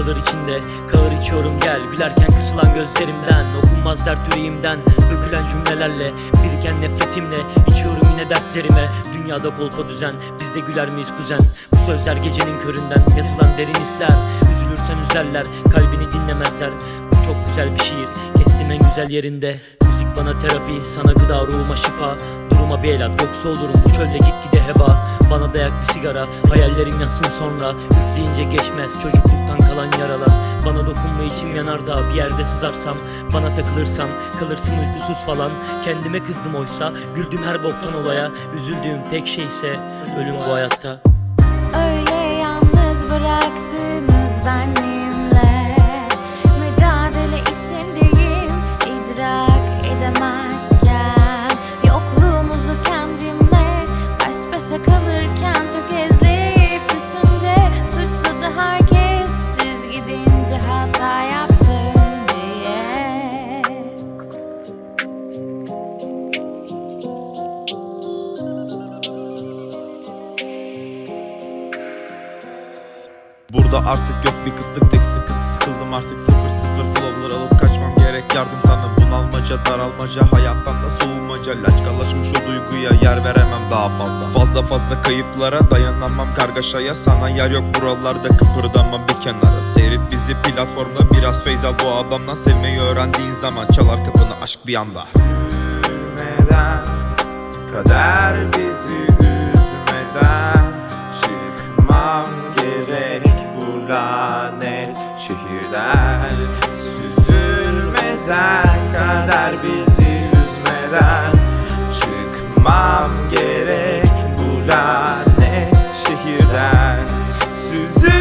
kalır içinde. Kahır içiyorum gel. Gülerken kısılan gözlerimden Okunmaz dert yüreğimden. Dökülen cümlelerle Biriken nefretimle içiyorum yine dertlerime. Dünyada kolpa düzen biz de güler miyiz kuzen? Bu sözler gecenin köründen yazılan derin hisler. Üzülürsen üzerler kalbini dinlemezler. Bu çok güzel bir şiir kestim en güzel yerinde. Müzik bana terapi sana gıda ruhuma şifa Duruma bir el at yoksa olurum bu çölde git gide heba Bana dayak bir sigara hayallerim yansın sonra. Üfleyince geçmez çocukluktan kalan yaralar. Bana dokunma içim yanar da bir yerde sızarsam. Bana takılırsan kalırsın uykusuz falan. Kendime kızdım oysa güldüm her boktan olaya. Üzüldüğüm tek şey ise ölüm bu hayatta. Öyle yalnız bıraktınız benimle Burada artık yok bir kıtlık tek sıkıntı. Sıkıldım artık sıfır sıfır flowlar alıp kaçmam gerek. Yardım sandım bunalmaca daralmaca. Hayattan da soğumaca. Laçkalaşmış o duyguya yer veremem daha fazla. Fazla fazla kayıplara dayanamam kargaşaya. Sana yer yok buralarda kıpırdamam bir kenara. Seyret bizi platformda biraz feyz al bu adamdan Sevmeyi öğrendiğin zaman çalar kapını aşk bir anda. Kader bizi lanet. Şehirler Süzülmezler kader bizi üzmeden. Çıkmam gerek bu lanet. Şehirden Süzül